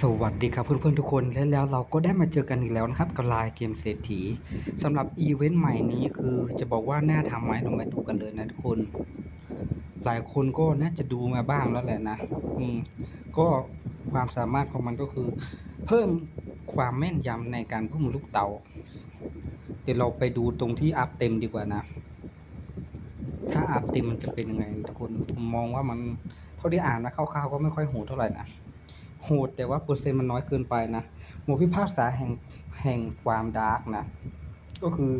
สวัสดีครับเพื่อนๆทุกคนและแล้วเราก็ได้มาเจอกันอีกแล้วนะครับกับไลน์เกมเศรษฐีสำหรับอีเวนต์ใหม่นี้คือจะบอกว่าน่าทำไหมเรามาดูกันเลยนะทุกคน หลายคนก็น่าจะดูมาบ้างแล้วแหละนะอืมก็ความสามารถของมันก็คือ เพิ่มความแม่นยำในการพุ่งลูกเต๋าเดี๋ยวเราไปดูตรงที่อัพเต็มดีกว่านะ ถ้าอัพเต็มมันจะเป็นยังไงทุกคนผมมองว่ามันเท่าที่อ่านนะคร่าวๆก็ไม่ค่อยโหดเท่าไหร่นะ โหดแต่ว่าเปอร์เซ็นต์มันน้อยเกินไปนะหมวดพิพากษาแห่งแห่งความดาร์กนะ ก็คือ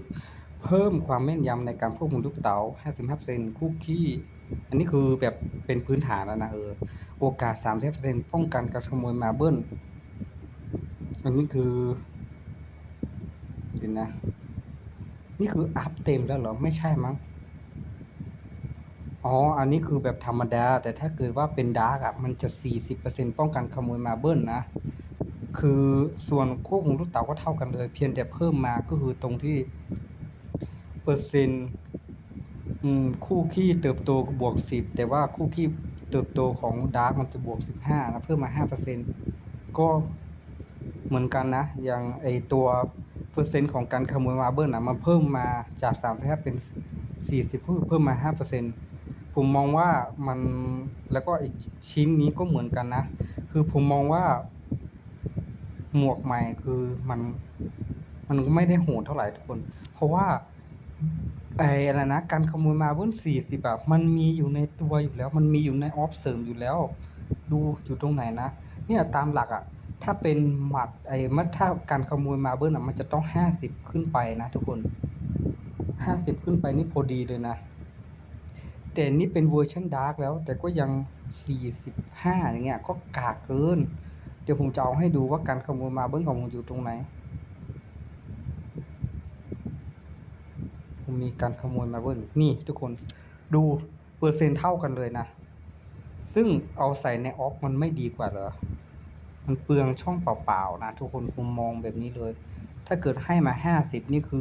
เพิ่มความแม่นยำในการควบคุมลูกเต๋า55%คุกกี้ อันนี้คือแบบเป็นพื้นฐานแล้วนะเออ โอกาส30%ป้องกันการขโมยมาเบิ้ล อันนี้คือเห็นนะ นี่คืออัพเต็มแล้วเหรอ ไม่ใช่มั้ง อ๋อ อันนี้คือแบบธรรมดา แต่ถ้าเกิดว่าเป็นดาร์กอะมันจะ 40%ป้องกันขโมยมาเบิ้ลนะ คือส่วนควบคุมลูกเต๋าก็เท่ากันเลย เพียงแต่เพิ่มมาก็คือตรงที่ เปอร์เซ็นต์คู่ขี้เติบโตบวก 10 แต่ว่าคู่ขี้เติบโตของดาร์กมันจะบวก 15นะเพิ่มมา 5%ก็เหมือนกันนะ อย่างไอตัวเปอร์เซ็นต์ของการขโมยมาเบิ้ลอะมันเพิ่มมาจาก 35 เป็น 40 เพิ่มมา 5% ผมมองว่ามันแล้วก็อีกชิ้นนี้ก็เหมือนกันนะ คือผมมองว่า หมวกใหม่คือมันมันก็ไม่ได้โหดเท่าไหร่ทุกคน เพราะว่าไอ้อะไรนะการขโมยมาเบิ้ลสี่สิบแบบมันมีอยู่ในตัวอยู่แล้ว มันมีอยู่ในออฟเสริมอยู่แล้ว ดูอยู่ตรงไหนนะเนี่ยตามหลักอะ่ะ ถ้าเป็นหมัดไอ้มัดถ้าการขโมยมาเบิ้ลอะมันจะต้องห้าสิบขึ้นไปนะทุกคนห้าสิบขึ้นไปนี่พอดีเลยนะ แต่นี่เป็นเวอร์ชันดาร์กแล้ว แต่ก็ยัง 45 อย่างเงี้ย ก็กากเกิน เดี๋ยวผมจะเอาให้ดูว่าการขโมยมาเบิ้ลของผมอยู่ตรงไหน ผมมีการขโมยมาเบิ้ลนี่ทุกคนดูเปอร์เซ็นต์เท่ากันเลยนะ ซึ่งเอาใส่ในออฟมันไม่ดีกว่าเหรอ มันเปลืองช่องเปล่าๆนะ ทุกคนผมมองแบบนี้เลย ถ้าเกิดให้มา 50 นี่คือ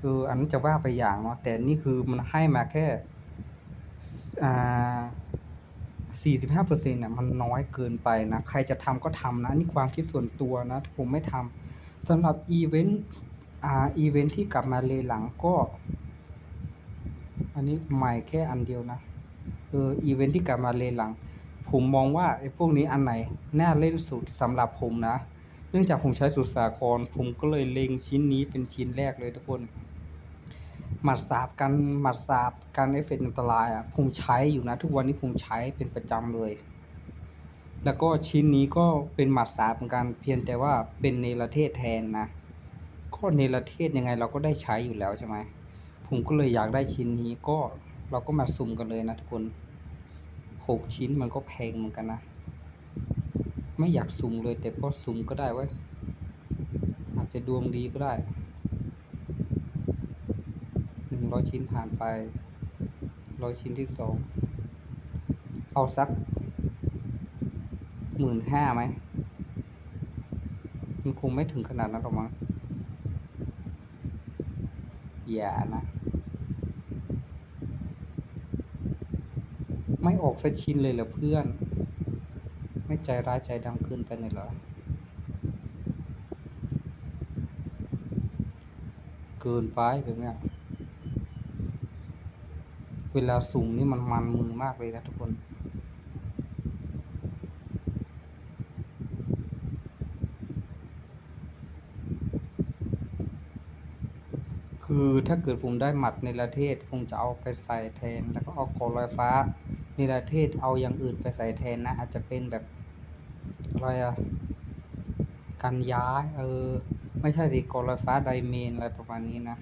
เอออันนั้นจะว่าไปอย่างเนาะแต่นี่คือมันให้มาแค่ สี่สิบห้าเปอร์เซ็นต์น่ะมันน้อยเกินไปนะ ใครจะทำก็ทำนะ นี่ความคิดส่วนตัวนะ ผมไม่ทำสำหรับอีเวนต์อ่าอีเวนต์ที่กลับมาเลหลังก็ อันนี้ใหม่แค่อันเดียวนะเอออีเวนต์ที่กลับมาเลหลัง ผมมองว่าไอ้พวกนี้อันไหนน่าเล่นสุดสำหรับผมนะ เนื่องจากผมใช้สุดสาคร ผมก็เลยเล็งชิ้นนี้เป็นชิ้นแรกเลยทุกคน หมัดสาบกันหมัดสาบการเอฟเฟกต์อันตรายอะผมใช้อยู่นะ ทุกวันนี้ผมใช้เป็นประจำเลย แล้วก็ชิ้นนี้ก็เป็นหมัดสาบเหมือนกันเพียงแต่ว่าเป็นเนรเทศแทนนะก็เนรเทศยังไงเราก็ได้ใช้อยู่แล้วใช่ไหมผมก็เลยอยากได้ชิ้นนี้ก็เราก็มาสุ่มกันเลยนะทุกคนหกชิ้นมันก็แพงเหมือนกันนะ ไม่อยากสุ่มเลยแต่ก็สุ่มก็ได้เว้ยอาจจะดวงดีก็ได้ ร้อยชิ้นผ่านไปร้อยชิ้นที่สองเอาสักหมื่นห้าไหมมันคงไม่ถึงขนาดนั้นหรอกมั้งอย่านะ ไม่ออกสักชิ้นเลยเหรอเพื่อน ไม่ใจร้ายใจดำเกินไปหน่อยเหรอเกินไปแบบเนี้ย เวลาสุ่มนี่มันมันมือมากเลยนะทุกคนคือถ้าเกิดผมได้หมัดในประเทศผมจะเอาไปใส่แทน แล้วก็เอากอลอยฟ้าในประเทศเอาอย่างอื่นไปใส่แทนนะ อาจจะเป็นแบบอะไรอะกันย้ายเออ ไม่ใช่สิกอลอยฟ้าไดเมนอะไรประมาณนี้นะ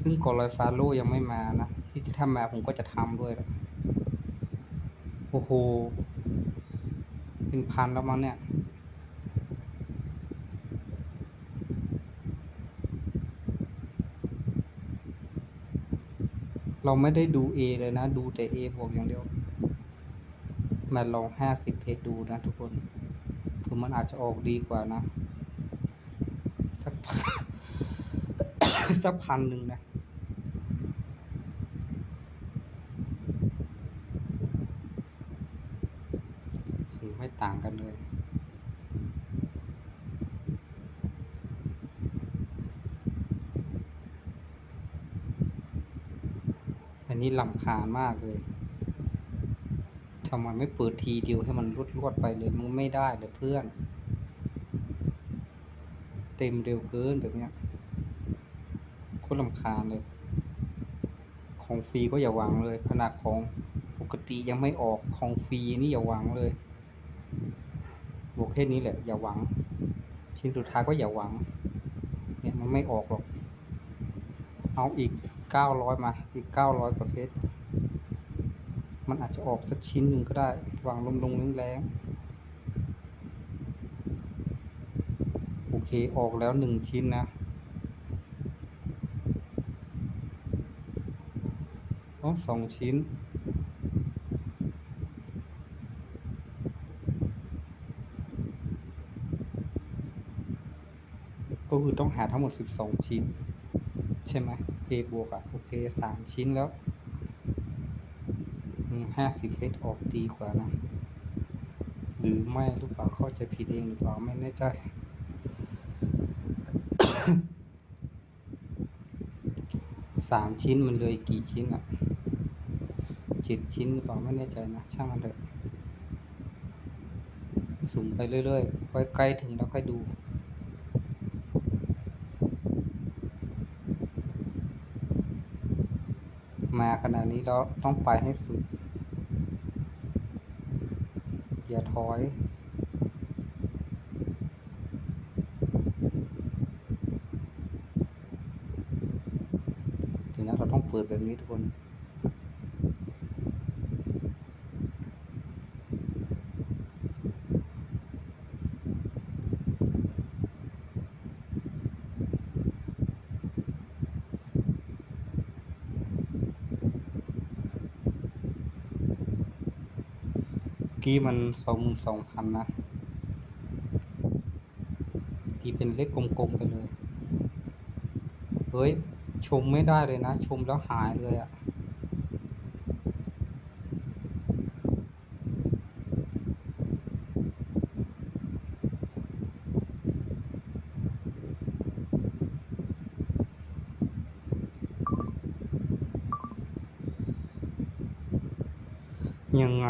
ซึ่งกอลอยฟ้าโลยังไม่มานะ ที่จะทำมาผมก็จะทำด้วยโอ้โหเป็นพันแล้วมั้งเนี่ยเราไม่ได้ดู A เลยนะ ดูแต่ A บวกอย่างเดียว มาลองห้าสิบเพจดูนะทุกคนผมมันอาจจะออกดีกว่านะ สักพัน สักพันหนึ่งนะ ไม่ต่างกันเลยอันนี้ลำคาญมากเลยทำไมไม่เปิดทีเดียวให้มันรวดรวดไปเลยมันไม่ได้เลยเพื่อน เต็มเร็วเกินแบบนี้โคตรลำคาญเลย ของฟรีก็อย่าหวังเลย ขนาดของปกติยังไม่ออกของฟรีนี่อย่าหวังเลย บอกแค่นี้แหละ อย่าหวัง ชิ้นสุดท้ายก็อย่าหวัง เนี่ยมันไม่ออกหรอก เอาอีกเก้าร้อยมา อีกเก้าร้อยกว่าเพชรมันอาจจะออกสักชิ้นหนึ่งก็ได้ วางลมลงแรงๆโอเคออกแล้วหนึ่งชิ้นนะอ๋อสองชิ้น ก็คือต้องหาทั้งหมด 12 ชิ้น ใช่ไหม A บวกอะโอเค 3 ชิ้นแล้วห้าสิบเฮดออกดีกว่านะ หรือไม่หรือเปล่าเข้าใจผิดเองหรือเปล่าไม่แน่ใจสามชิ้นมันเลยกี่ชิ้นอะเจ็ดชิ้นหรือเปล่าไม่แน่ใจนะ ช่างมันเถอะสุ่มไปเรื่อยๆ ไว้ใกล้ถึงแล้วค่อยดู มาขนาดนี้แล้วต้องไปให้สุด อย่าถอย ถึงนั้นเราต้องเปิดแบบนี้ทุกคน กี้มันสองหมื่นสองพันนะตีเป็นเลขกลมๆไปเลย เฮ้ย ชมไม่ได้เลยนะ ชมแล้วหายเลยอะ่ะยังไง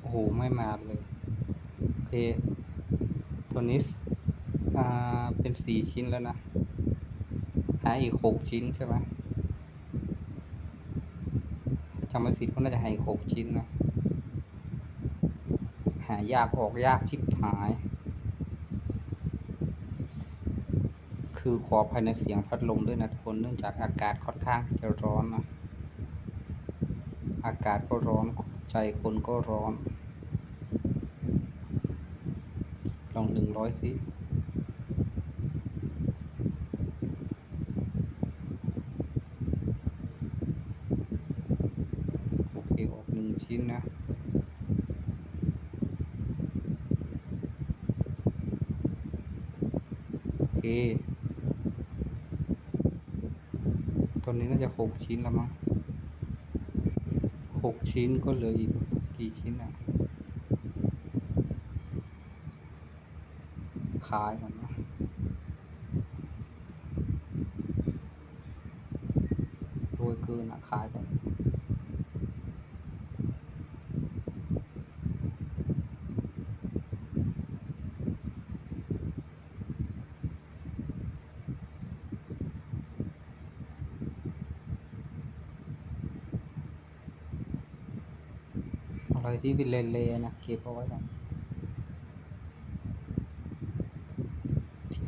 โอ้โห ไม่มาเลย โอเคตัวนี้สอ่าเป็นสี่ชิ้นแล้วนะ หาอีกหกชิ้นใช่ไหมถ้าจำไม่ผิดก็น่าจะหาอีกหกชิ้นนะ หายากออกยากชิบหาย คือขอภายในเสียงพัดลมด้วยนะทุกคน เนื่องจากอากาศค่อนข้างจะร้อนนะ อากาศก็ร้อน ใจคนก็ร้อน ล องหนึ่งร้อยสิโอเคออกหนึ่งชิ้นนะโอเคตอนนี้น่าจะหกชิ้นแล้วมั้งหกชิ้นก็เหลืออีกกี่ชิ้นอะ ขายก่อนนะโรยเกินอะขายก่อนอะไรที่เป็นเละๆนะเก็บเอาไว้ก่อน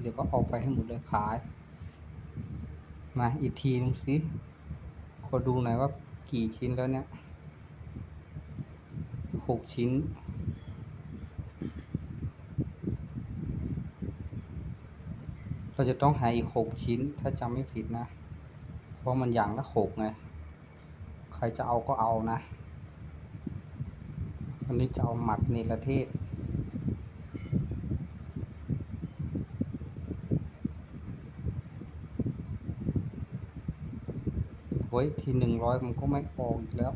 ที่เหลือก็เอาไปให้หมดเลยขาย มาอีกทีนึงสิขอดูหน่อยว่ากี่ชิ้นแล้วเนี่ยหกชิ้น เราจะต้องหาอีกหกชิ้น ถ้าจำไม่ผิดนะ เพราะมันอย่างละหกไง ใครจะเอาก็เอานะ วันนี้จะเอาหมัดเนรเทศ ว้ยทีหนึ่งร้อยมันก็ไม่ออกอีกแล้ว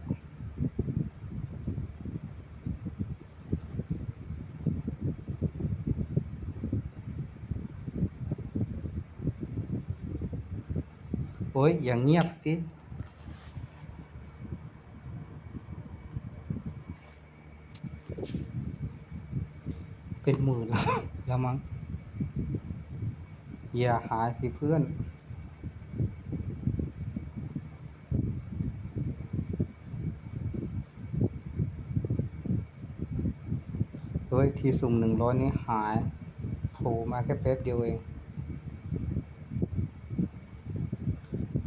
โอ้ยอย่างเงียบสิเป็นหมื่นแล้วมั้งอย่าหาสิเพื่อน ทีสุ่มหนึ่งร้อยนี้หายโผล่มาแค่แป๊บเดียวเอง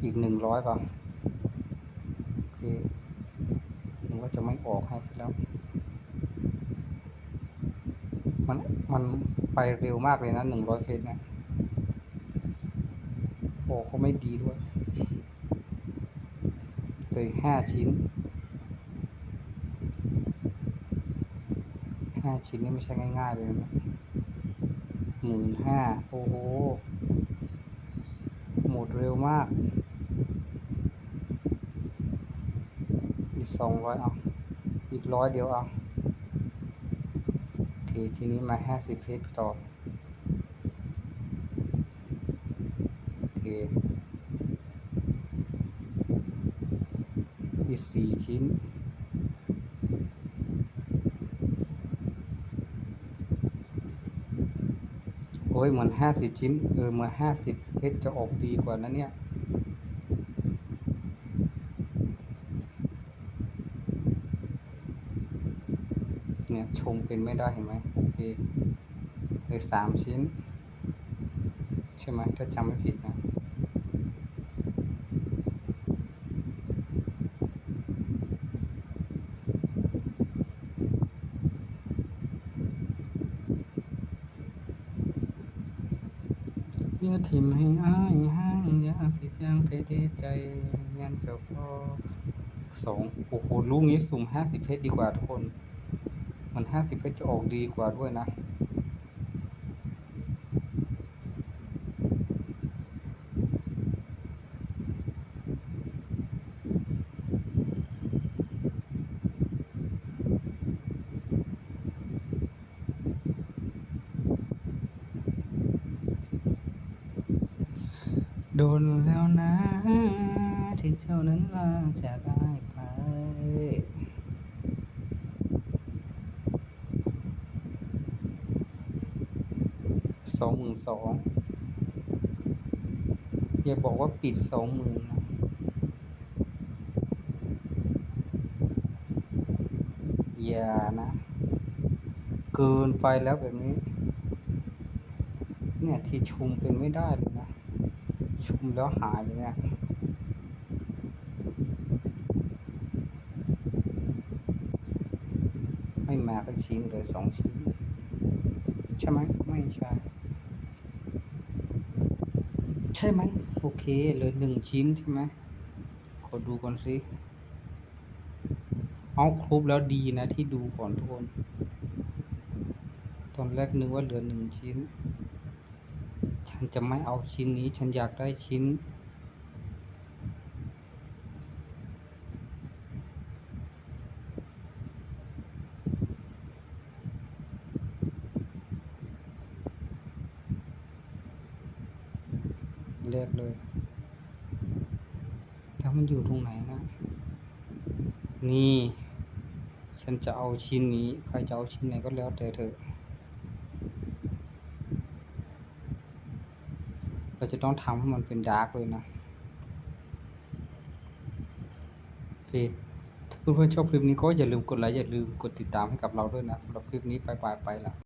อีกหนึ่งร้อยป่ะโอเคนึกว่าจะไม่ออกให้ซะแล้ว มันมันไปเร็วมากเลยนะหนึ่งร้อยเฟสเนี่ยโอ้เขาไม่ดีด้วยเลยห้าชิ้น ห้าชิ้นนี่ไม่ใช่ง่าย ๆ เลยนะหมื่นห้าโอ้โห หมดเร็วมาก อีกสองร้อยเอา อีกร้อยเดียวเอาโอเคทีนี้มาห้าสิบเพชรต่อโอเคอีกสี่ชิ้น โอ้ยเหมือนห้าสิบชิ้น เออเหมือนห้าสิบเพชรจะออกดีกว่านั่นเนี่ย เนี่ยชงเป็นไม่ได้เห็นไหมโอเคเลยสามชิ้น ใช่ไหมถ้าจำไม่ผิดนะ อย่าทิมให้อ้ายห้างอย่าสิจ้างไปด้ใจยันเจ้าพ่อสองโอ้โหลูกนี้สุ่มห้าสิบเพชรดีกว่าทุกคน มันห้าสิบเพชรจะออกดีกว่าด้วยนะ โดนแล้วนะ ที่เจ้านั้นลาจากอ้ายไป สองหมื่นสอง อย่าบอกว่าปิดสองหมื่นนะอย่านะ เกินไปแล้วแบบนี้ เนี่ยที่ชุมเป็นไม่ได้เลย ชุ่มแล้วหายเลยเนี่ยไม่มาสักชิ้นเลยสองชิ้น ใช่ไหมไม่ใช่ ใช่ไหมโอเคเหลยหนึ่งชิ้นใช่ไหมขอดูก่อนสิเอาครบแล้วดีนะที่ดูก่อนทุกคน ตอนแรกนึกว่าเหลือหนึ่งชิ้น ฉันจะไม่เอาชิ้นนี้ ฉันอยากได้ชิ้น เลือกเลยแล้วมันอยู่ตรงไหนนะ นี่ ฉันจะเอาชิ้นนี้ ใครจะเอาชิ้นไหนก็แล้วแต่เถอะ เราจะต้องทำให้มันเป็นดาร์กเลยนะ โอเค ถ้าเพื่อนๆชอบคลิปนี้ก็อย่าลืมกดไลค์อย่าลืมกดติดตามให้กับเราด้วยนะสำหรับคลิปนี้ไปไปไปละ